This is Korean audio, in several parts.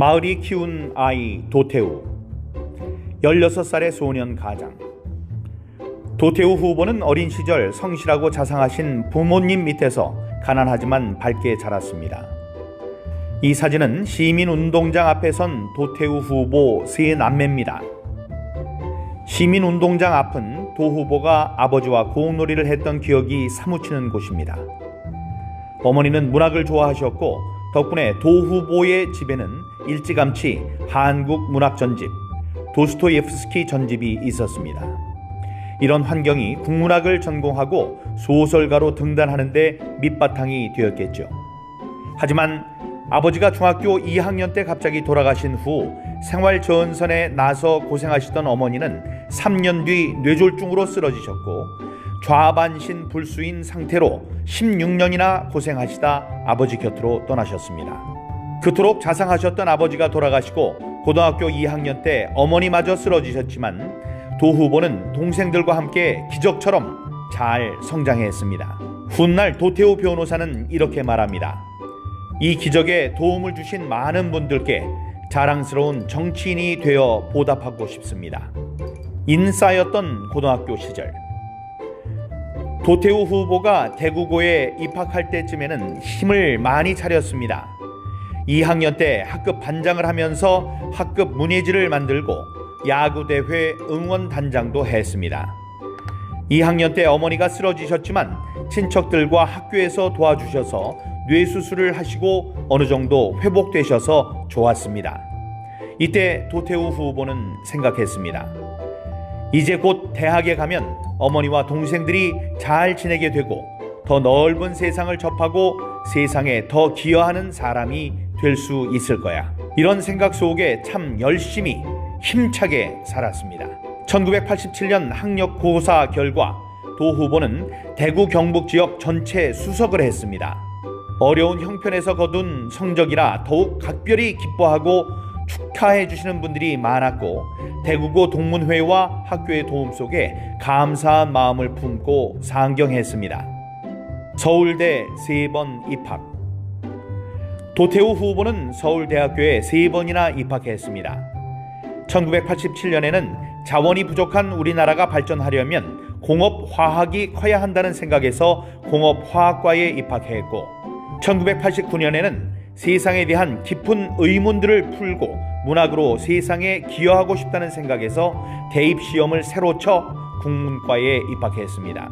마을이 키운 아이 도태우 16살의 소년 가장 도태우 후보는 어린 시절 성실하고 자상하신 부모님 밑에서 가난하지만 밝게 자랐습니다. 이 사진은 시민운동장 앞에 선 도태우 후보 세 남매입니다. 시민운동장 앞은 도 후보가 아버지와 공놀이를 했던 기억이 사무치는 곳입니다. 어머니는 문학을 좋아하셨고 덕분에 도 후보의 집에는 일찌감치 한국 문학 전집, 도스토예프스키 전집이 있었습니다. 이런 환경이 국문학을 전공하고 소설가로 등단하는데 밑바탕이 되었겠죠. 하지만 아버지가 중학교 2학년 때 갑자기 돌아가신 후 생활 전선에 나서 고생하시던 어머니는 3년 뒤 뇌졸중으로 쓰러지셨고 좌반신 불수인 상태로 16년이나 고생하시다 아버지 곁으로 떠나셨습니다. 그토록 자상하셨던 아버지가 돌아가시고 고등학교 2학년 때 어머니마저 쓰러지셨지만 도 후보는 동생들과 함께 기적처럼 잘 성장했습니다. 훗날 도태우 변호사는 이렇게 말합니다. 이 기적에 도움을 주신 많은 분들께 자랑스러운 정치인이 되어 보답하고 싶습니다. 인싸였던 고등학교 시절 도태우 후보가 대구고에 입학할 때쯤에는 힘을 많이 차렸습니다. 2학년 때 학급 반장을 하면서 학급 문예지를 만들고 야구대회 응원단장도 했습니다. 2학년 때 어머니가 쓰러지셨지만 친척들과 학교에서 도와주셔서 뇌수술을 하시고 어느 정도 회복되셔서 좋았습니다. 이때 도태우 후보는 생각했습니다. 이제 곧 대학에 가면 어머니와 동생들이 잘 지내게 되고 더 넓은 세상을 접하고 세상에 더 기여하는 사람이 될 수 있을 거야. 이런 생각 속에 참 열심히 힘차게 살았습니다. 1987년 학력 고사 결과 도 후보는 대구 경북 지역 전체 수석을 했습니다. 어려운 형편에서 거둔 성적이라 더욱 각별히 기뻐하고 축하해 주시는 분들이 많았고 대구고 동문회와 학교의 도움 속에 감사한 마음을 품고 상경했습니다. 서울대 세 번 입학. 도태우 후보는 서울대학교에 세 번이나 입학했습니다. 1987년에는 자원이 부족한 우리나라가 발전하려면 공업 화학이 커야 한다는 생각에서 공업 화학과에 입학했고 1989년에는 세상에 대한 깊은 의문들을 풀고 문학으로 세상에 기여하고 싶다는 생각에서 대입 시험을 새로 쳐 국문과에 입학했습니다.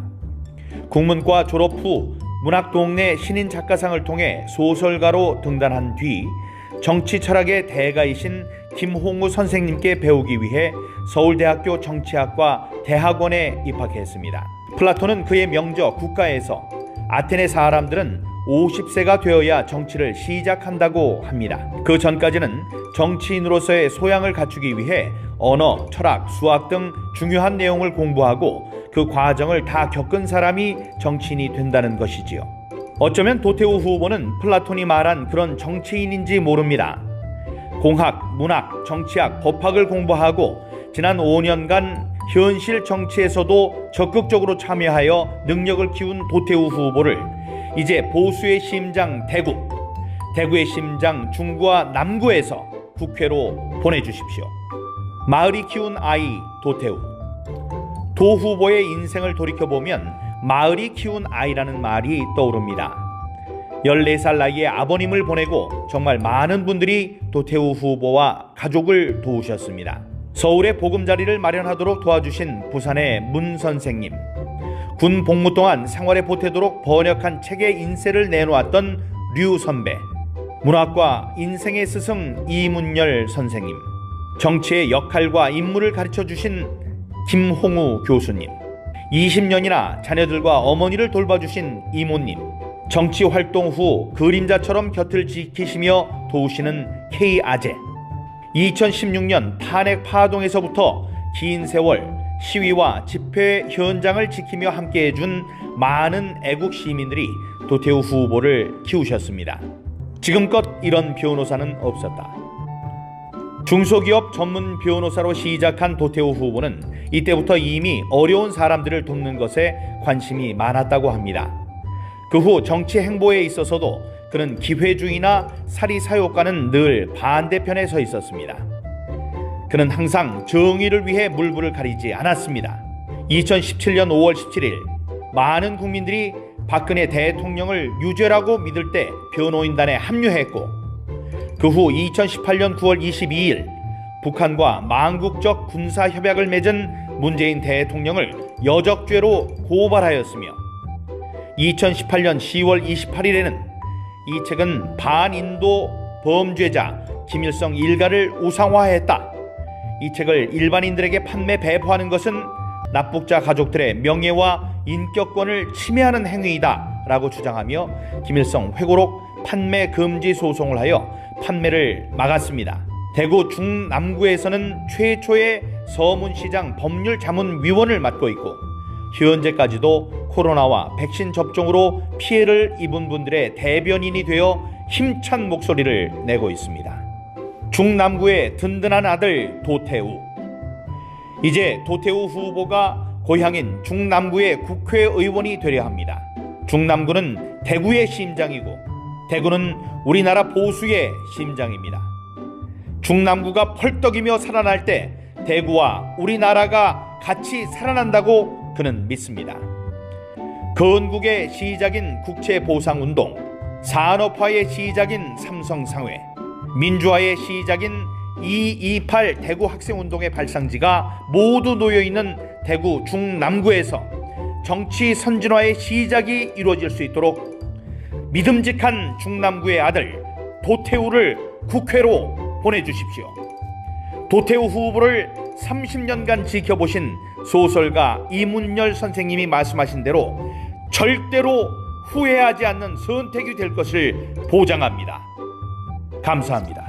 국문과 졸업 후 문학 동네 신인 작가상을 통해 소설가로 등단한 뒤 정치 철학의 대가이신 김홍우 선생님께 배우기 위해 서울대학교 정치학과 대학원에 입학했습니다. 플라톤은 그의 명저 국가에서 아테네 사람들은 50세가 되어야 정치를 시작한다고 합니다. 그 전까지는 정치인으로서의 소양을 갖추기 위해 언어, 철학, 수학 등 중요한 내용을 공부하고 그 과정을 다 겪은 사람이 정치인이 된다는 것이지요. 어쩌면 도태우 후보는 플라톤이 말한 그런 정치인인지 모릅니다. 공학, 문학, 정치학, 법학을 공부하고 지난 5년간 현실 정치에서도 적극적으로 참여하여 능력을 키운 도태우 후보를 이제 보수의 심장 대구, 대구의 심장 중구와 남구에서 국회로 보내주십시오. 마을이 키운 아이 도태우. 도 후보의 인생을 돌이켜보면 마을이 키운 아이라는 말이 떠오릅니다. 14살 나이에 아버님을 보내고 정말 많은 분들이 도태우 후보와 가족을 도우셨습니다. 서울에 보금자리를 마련하도록 도와주신 부산의 문 선생님, 군 복무 동안 생활에 보태도록 번역한 책의 인쇄를 내놓았던 류 선배, 문학과 인생의 스승 이문열 선생님, 정치의 역할과 임무를 가르쳐 주신 김홍우 교수님, 20년이나 자녀들과 어머니를 돌봐주신 이모님, 정치 활동 후 그림자처럼 곁을 지키시며 도우시는 K 아재, 2016년 탄핵 파동에서부터 긴 세월 시위와 집회 현장을 지키며 함께해 준 많은 애국 시민들이 도태우 후보를 키우셨습니다. 지금껏 이런 변호사는 없었다. 중소기업 전문 변호사로 시작한 도태우 후보는 이때부터 이미 어려운 사람들을 돕는 것에 관심이 많았다고 합니다. 그 후 정치 행보에 있어서도 그는 기회주의나 사리사욕과는 늘 반대편에 서 있었습니다. 그는 항상 정의를 위해 물불을 가리지 않았습니다. 2017년 5월 17일 많은 국민들이 박근혜 대통령을 유죄라고 믿을 때 변호인단에 합류했고 그 후 2018년 9월 22일 북한과 망국적 군사 협약을 맺은 문재인 대통령을 여적죄로 고발하였으며 2018년 10월 28일에는 이 책은 반인도 범죄자 김일성 일가를 우상화했다. 이 책을 일반인들에게 판매 배포하는 것은 납북자 가족들의 명예와 인격권을 침해하는 행위이다 라고 주장하며 김일성 회고록 판매 금지 소송을 하여 판매를 막았습니다. 대구 중남구에서는 최초의 서문시장 법률자문위원을 맡고 있고 현재까지도 코로나와 백신 접종으로 피해를 입은 분들의 대변인이 되어 힘찬 목소리를 내고 있습니다. 중남구의 든든한 아들 도태우 이제 도태우 후보가 고향인 중남구의 국회의원이 되려 합니다. 중남구는 대구의 심장이고 대구는 우리나라 보수의 심장입니다. 중남구가 펄떡이며 살아날 때 대구와 우리나라가 같이 살아난다고 그는 믿습니다. 건국의 시작인 국채보상운동, 산업화의 시작인 삼성상회, 민주화의 시작인 228 대구 학생운동의 발상지가 모두 놓여 있는 대구 중남구에서 정치 선진화의 시작이 이루어질 수 있도록 믿음직한 중남구의 아들 도태우를 국회로 보내주십시오. 도태우 후보를 30년간 지켜보신 소설가 이문열 선생님이 말씀하신 대로 절대로 후회하지 않는 선택이 될 것을 보장합니다. 감사합니다.